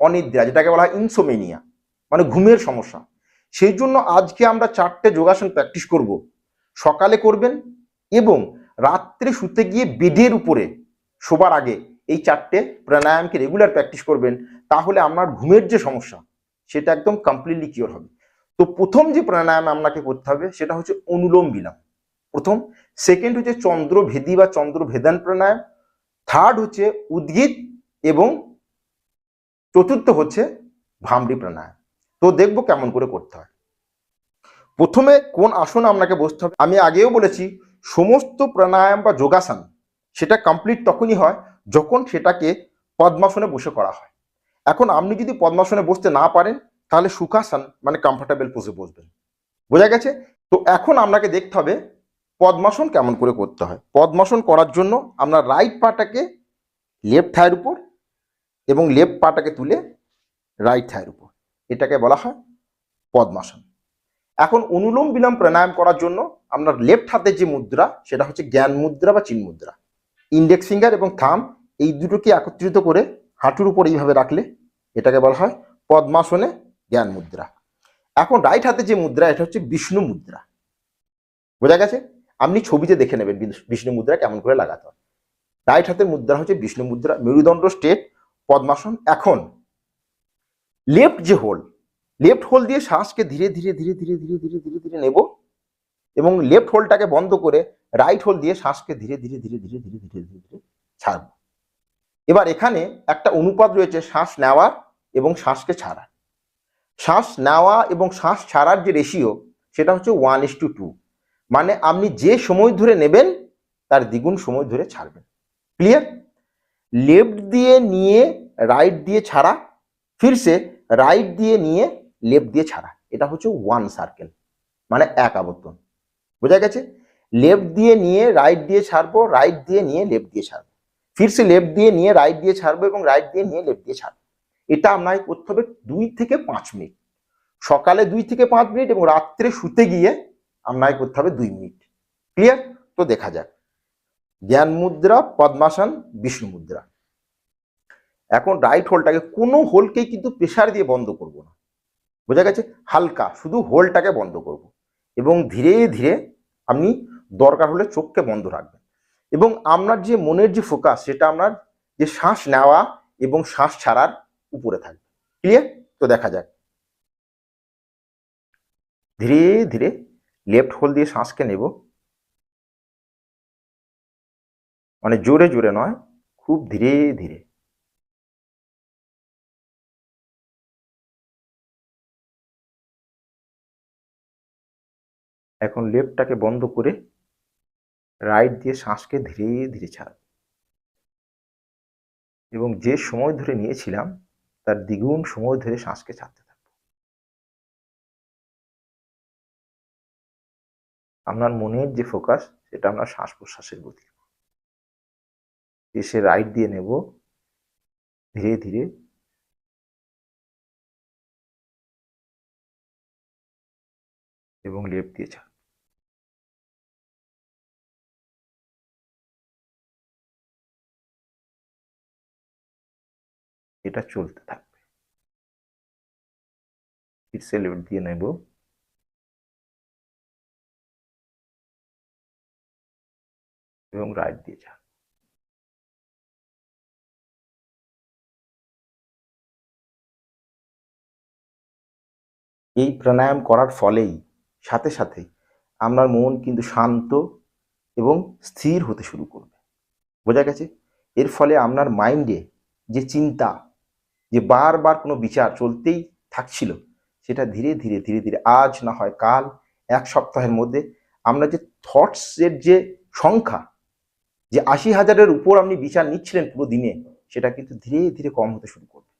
অনিদ্রা, যেটাকে বলা হয় ইনসোমেনিয়া মানে ঘুমের সমস্যা। সেই জন্য আজকে আমরা চারটে যোগাসন প্র্যাকটিস করব। সকালে করবেন এবং রাত্রে শুতে গিয়ে বেডের উপরে শোবার আগে এই চারটে প্রাণায়ামকে রেগুলার প্র্যাকটিস করবেন, তাহলে আপনার ঘুমের যে সমস্যা, সেটা একদম কমপ্লিটলি কিওর হবে। তো প্রথম যে প্রাণায়াম আপনাকে করতে হবে, সেটা হচ্ছে অনুলোম বিলোম প্রথম। সেকেন্ড হচ্ছে চন্দ্র ভেদি বা চন্দ্র ভেদান প্রাণায়াম। থার্ড হচ্ছে উদ্গীত এবং চতুর্থ হচ্ছে ভামরি প্রাণায়াম। তো দেখব কেমন করে করতে হয়। প্রথমে কোন আসন আপনাকে বসতে হবে? আমি আগেও বলেছি, সমস্ত প্রাণায়াম বা যোগাসন সেটা কমপ্লিট তখনই হয় যখন সেটাকে পদ্মাসনে বসে করা হয়। এখন আপনি যদি পদ্মাসনে বসতে না পারেন, তাহলে সুখাসন মানে কমফোর্টেবল পোজে বসবেন। বোঝা গেছে? তো এখন আপনাকে দেখতে হবে পদ্মাসন কেমন করে করতে হয়। পদ্মাসন করার জন্য আপনার রাইট পাটাকে লেফট থায়ের উপর এবং লেফট পাটাকে তুলে রাইট থায়ের উপর। এটাকে বলা হয় পদ্মাসন। এখন অনুলোম বিলোম প্রাণায়াম করার জন্য আপনার লেফট হাতের যে মুদ্রা, সেটা হচ্ছে জ্ঞান মুদ্রা বা চিন মুদ্রা। ইন্ডেক্স ফিঙ্গার এবং থাম এই দুটোকে একত্রিত করে হাঁটুর উপর এইভাবে রাখলে এটাকে বলা হয় পদ্মাসনে জ্ঞান মুদ্রা। এখন রাইট হাতে যে মুদ্রা, এটা হচ্ছে বিষ্ণু মুদ্রা। বোঝা গেছে? আপনি ছবিতে দেখে নেবেন বিষ্ণু মুদ্রা কেমন করে লাগাতে হয়। রাইট হাতের মুদ্রা হচ্ছে বিষ্ণু মুদ্রা, মেরুদণ্ড স্টেট পদ্মাসন এখন লেফট যে হোল লেফট হোল দিয়ে শ্বাসকে ধীরে ধীরে ধীরে ধীরে ধীরে ধীরে ধীরে ধীরে নেব এবং লেফট হোলটাকে বন্ধ করে রাইট হোল দিয়ে শ্বাসকে ধীরে ধীরে ধীরে ধীরে ধীরে ধীরে ধীরে ধীরে ছাড়ব এবার এখানে একটা অনুপাত রয়েছে শ্বাস নেওয়ার এবং শ্বাসকে ছাড়ার শ্বাস নেওয়া এবং শ্বাস ছাড়ার যে রেশিও সেটা হচ্ছে ওয়ান ইস টু টু মানে আপনি যে সময় ধরে নেবেন তার দ্বিগুণ সময় ধরে ছাড়বেন ক্লিয়ার লেফট দিয়ে নিয়ে রাইট দিয়ে ছাড়া ফিরসে রাইট দিয়ে নিয়ে লেফট দিয়ে ছাড়া। এটা হচ্ছে ওয়ান সার্কেল মানে এক আবর্তন। বোঝা গেছে? লেফট দিয়ে নিয়ে রাইট দিয়ে ছাড়বো রাইট দিয়ে নিয়ে লেফট দিয়ে ছাড়বো। ফিরসে লেফট দিয়ে নিয়ে রাইট দিয়ে ছাড়বো এবং রাইট দিয়ে নিয়ে লেফট দিয়ে ছাড়বো। এটা আপনাকে করতে হবে দুই থেকে পাঁচ মিনিট। সকালে দুই থেকে পাঁচ মিনিট এবং রাত্রে শুতে গিয়ে আপনাকে করতে হবে দুই মিনিট। ক্লিয়ার তো দেখা যাক। জ্ঞান মুদ্রা, পদ্মাসন, বিষ্ণু মুদ্রা। এখন রাইট হোলটাকে কোনো হোলকেই কিন্তু প্রেশার দিয়ে বন্ধ করব না। বোঝা গেছে? হালকা, শুধু হোলটাকে বন্ধ করব। এবং ধীরে ধীরে আপনি দরকার হলে চোখকে বন্ধ রাখবেন। এবং আপনার যে মনের যে ফোকাস সেটা আপনার যে শ্বাস নেওয়া এবং শ্বাস ছাড়ার উপরে থাকবে। ক্লিয়ার তো দেখা যাক। ধীরে ধীরে লেফট হোল দিয়ে শ্বাসকে নেব। মানে জোরে জোরে নয়, খুব ধীরে ধীরে। এখন লেফটটাকে বন্ধ করে রাইট দিয়ে শ্বাসকে ধীরে ধীরে ছাড়। এবং যে সময় ধরে নিয়েছিলাম, তার দ্বিগুণ সময় ধরে শ্বাসকে ছাড়তে থাকব। আপনার মনের যে ফোকাস সেটা আপনার শ্বাস প্রশ্বাসের গতি। এসে রাইট দিয়ে নেব ধীরে ধীরে এবং লেফট দিয়ে ছাড় এটা চলতে থাকবে ফিরসে লেফট দিয়ে নেব এবং রাইট দিয়ে ছাড় এই প্রাণায়াম করার ফলেই, সাথে সাথে আপনার মন কিন্তু শান্ত এবং স্থির হতে শুরু করবে। বোঝা গেছে? এর ফলে আপনার মাইন্ডে যে চিন্তা, যে বারবার কোনো বিচার চলতেই থাকছিল, সেটা ধীরে ধীরে ধীরে ধীরে আজ না হয় কাল, এক সপ্তাহের মধ্যে আমরা যে থটসের যে সংখ্যা, যে আশি হাজারের উপর আপনি বিচার নিচ্ছিলেন পুরো দিনে, সেটা কিন্তু ধীরে ধীরে কম হতে শুরু করবে।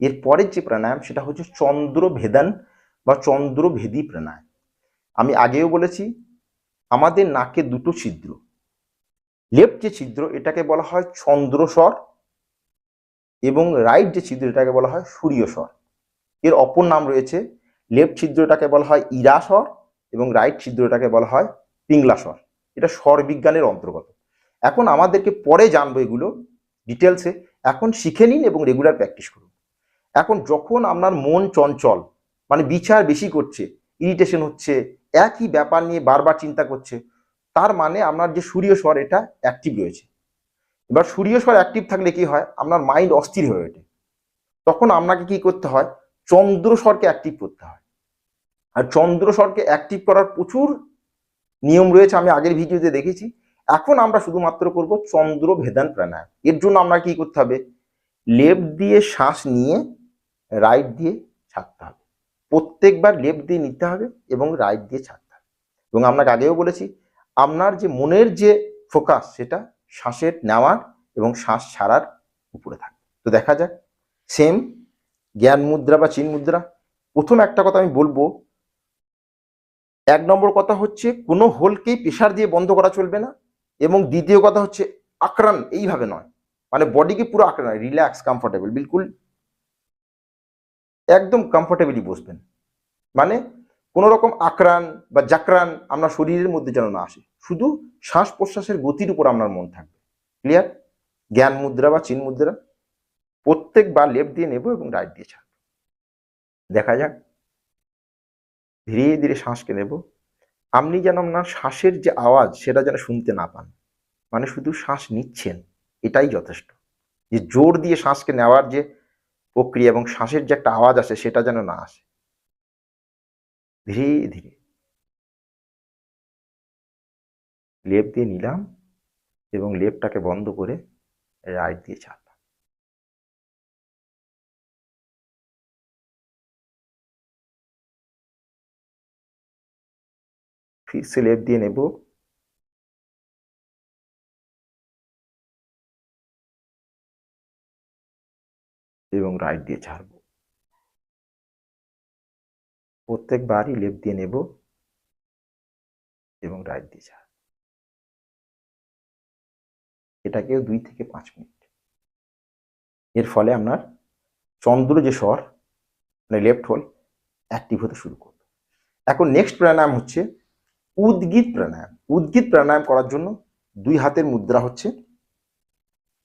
এর পরের যে প্রাণায়াম সেটা হচ্ছে চন্দ্র ভেদান বা চন্দ্রভেদী প্রাণায়াম। আমি আগেও বলেছি, আমাদের নাকে দুটো ছিদ্র। লেফট যে ছিদ্র, এটাকে বলা হয় চন্দ্রস্বর এবং রাইট যে ছিদ্র, এটাকে বলা হয় সূর্যস্বর। এর অপর নাম রয়েছে লেফট ছিদ্রটাকে বলা হয় ইরাস্বর এবং রাইট ছিদ্রটাকে বলা হয় পিংলাস্বর। এটা স্বর বিজ্ঞানের অন্তর্গত। এখন আমাদেরকে পরে জানব এগুলো ডিটেলসে। এখন শিখে নিন এবং রেগুলার প্র্যাকটিস করুন। এখন যখন আপনার মন চঞ্চল মানে বিচার বেশি করছে ইরিটেশন হচ্ছে, একই ব্যাপার নিয়ে বারবার চিন্তা করছে, তার মানে আপনার যে সূর্য স্বর, এটা অ্যাক্টিভ রয়েছে। এবার সূর্য স্বর অ্যাক্টিভ থাকলে কি হয়? আপনার মাইন্ড অস্থির হয়ে ওঠে। তখন আপনাকে কি করতে হয়? চন্দ্র স্বরকে অ্যাক্টিভ করতে হয়। আর চন্দ্র স্বরকে অ্যাক্টিভ করার প্রচুর নিয়ম রয়েছে, আমি আগের ভিডিওতে দেখেছি। এখন আমরা শুধুমাত্র করব চন্দ্র ভেদান প্রাণায়াম। এর জন্য আমরা কি করতে হবে? লেপ দিয়ে শ্বাস নিয়ে রাইট দিয়ে ছাড়তে হবে। প্রত্যেকবার লেফট দিয়ে নিতে হবে এবং রাইট দিয়ে ছাড়তে হবে। এবং আপনাকে আগেও বলেছি, আপনার যে মনের যে ফোকাস সেটা শ্বাসের নেওয়ার এবং শ্বাস ছাড়ার উপরে থাকবে। তো দেখা যাক সেম জ্ঞান মুদ্রা বা চিন মুদ্রা। প্রথম একটা কথা আমি বলব, এক নম্বর কথা হচ্ছে, কোনো হোলকেই প্রেশার দিয়ে বন্ধ করা চলবে না। এবং দ্বিতীয় কথা হচ্ছে আক্রান এইভাবে নয়। মানে বডিকে পুরো আক্রান রিল্যাক্স কমফোর্টেবল বিলকুল একদম কমফোর্টেবলি বসবেন। মানে কোনো রকম আক্রান বা জাকরান আপনার শরীরের মধ্যে যেন না আসে। শুধু শ্বাস প্রশ্বাসের গতির উপর আপনার মন থাকবে। ক্লিয়ার জ্ঞান মুদ্রা বা চিন মুদ্রা। প্রত্যেকবার লেফট দিয়ে নেব এবং রাইট দিয়ে ছাড়ব। দেখা যাক। ধীরে ধীরে শ্বাসকে নেব। আপনি যেন আপনার শ্বাসের যে আওয়াজ, সেটা যেন শুনতে না পান। মানে শুধু শ্বাস নিচ্ছেন, এটাই যথেষ্ট। যে জোর দিয়ে শ্বাসকে নেওয়ার যে প্রক্রিয়া এবং শ্বাসের যে একটা আওয়াজ আসে সেটা যেন না আসে। ধীরে ধীরে। লেপ দিয়ে নিলাম এবং লেপটাকে বন্ধ করে রাইট দিয়ে চাপলাম ফিরসে লেপ দিয়ে নেব। এবং রাইট দিয়ে ছাড়বো। প্রত্যেকবারই লেফট দিয়ে নেব এবং রাইট দিয়ে ছাড়ব। এটাকেও দুই থেকে পাঁচ মিনিট। এর ফলে আপনার চন্দ্র যে স্বর মানে লেফট হোল অ্যাক্টিভ হতে শুরু করবে। এখন নেক্সট প্রাণায়াম হচ্ছে উদ্গীত প্রাণায়াম। উদ্গীত প্রাণায়াম করার জন্য দুই হাতের মুদ্রা হচ্ছে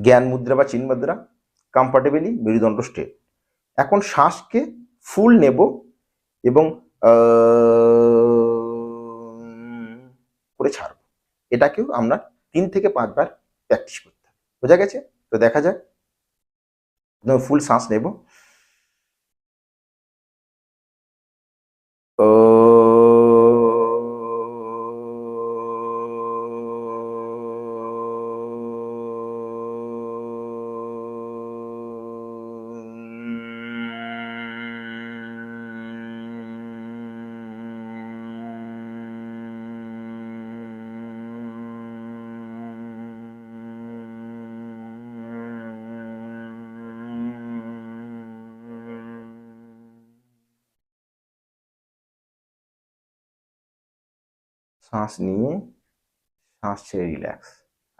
জ্ঞান মুদ্রা বা চিন মুদ্রা। কমফর্টেবলি মেরুদণ্ড স্ট্রেট এখন শ্বাসকে ফুল নেব এবং করে ছাড়ব। এটাকেও আমরা তিন থেকে পাঁচবার প্র্যাকটিস করতে হবে। বোঝা গেছে? তো দেখা যাক। ফুল শ্বাস নেব। শ্বাস নিয়ে শ্বাস ছেড়ে রিল্যাক্স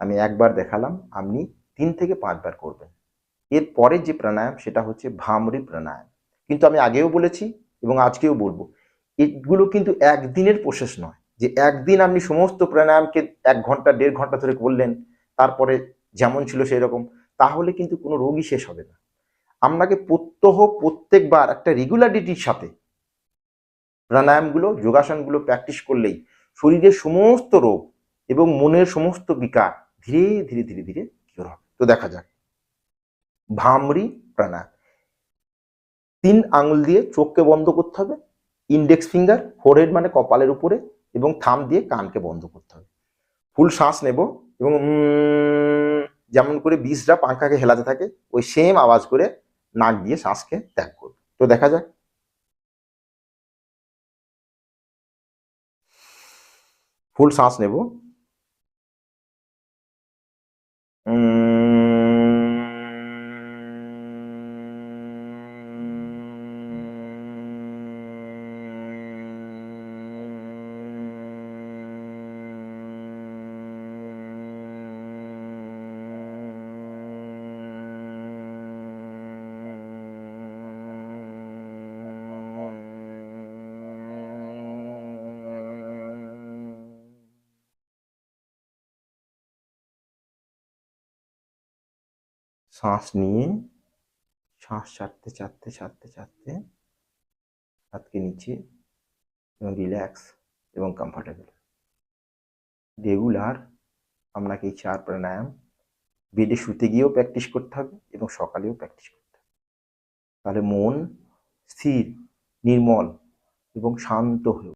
আমি একবার দেখালাম, আপনি তিন থেকে পাঁচবার করবেন। এর পরে যে প্রাণায়াম, সেটা হচ্ছে ভামরি প্রাণায়াম। কিন্তু আমি আগেও বলেছি এবং আজকেও বলব, এগুলো কিন্তু একদিনের প্রসেস নয়। যে একদিন আপনি সমস্ত প্রাণায়ামকে এক ঘণ্টা, দেড় ঘণ্টা ধরে করলেন, তারপরে যেমন ছিল সেই রকম তাহলে কিন্তু কোনো রোগই শেষ হবে না। আপনাকে প্রত্যহ প্রত্যেকবার একটা রেগুলারিটির সাথে প্রাণায়ামগুলো, যোগাসনগুলো প্র্যাকটিস করলেই শরীরের সমস্ত রোগ এবং মনের সমস্ত বিকার ধীরে ধীরে ধীরে ধীরে কিওর হবে। তো দেখা যাক। ভামরি প্রাণায়াম তিন আঙুল দিয়ে চোখকে বন্ধ করতে হবে। ইন্ডেক্স ফিঙ্গার ফোরহেড মানে কপালের উপরে এবং থাম দিয়ে কানকে বন্ধ করতে হবে। ফুল শ্বাস নেব এবং যেমন করে বিষটা পাঙ্খাকে হেলাতে থাকে, ওই সেম আওয়াজ করে নাক দিয়ে শ্বাসকে ত্যাগ করবে। তো দেখা যাক। ফুল শ্বাস নেব শ্বাস নিয়ে শ্বাস ছাড়তে ছাড়তে ছাড়তে ছাড়তে হাতকে নিচে এবং রিল্যাক্স এবং কমফর্টেবল রেগুলার আপনাকে এই চার প্রাণায়াম বেডে শুতে গিয়েও প্র্যাকটিস করতে হবে এবং সকালেও প্র্যাকটিস করতে হবে তাহলে মন স্থির, নির্মল এবং শান্ত হয়ে।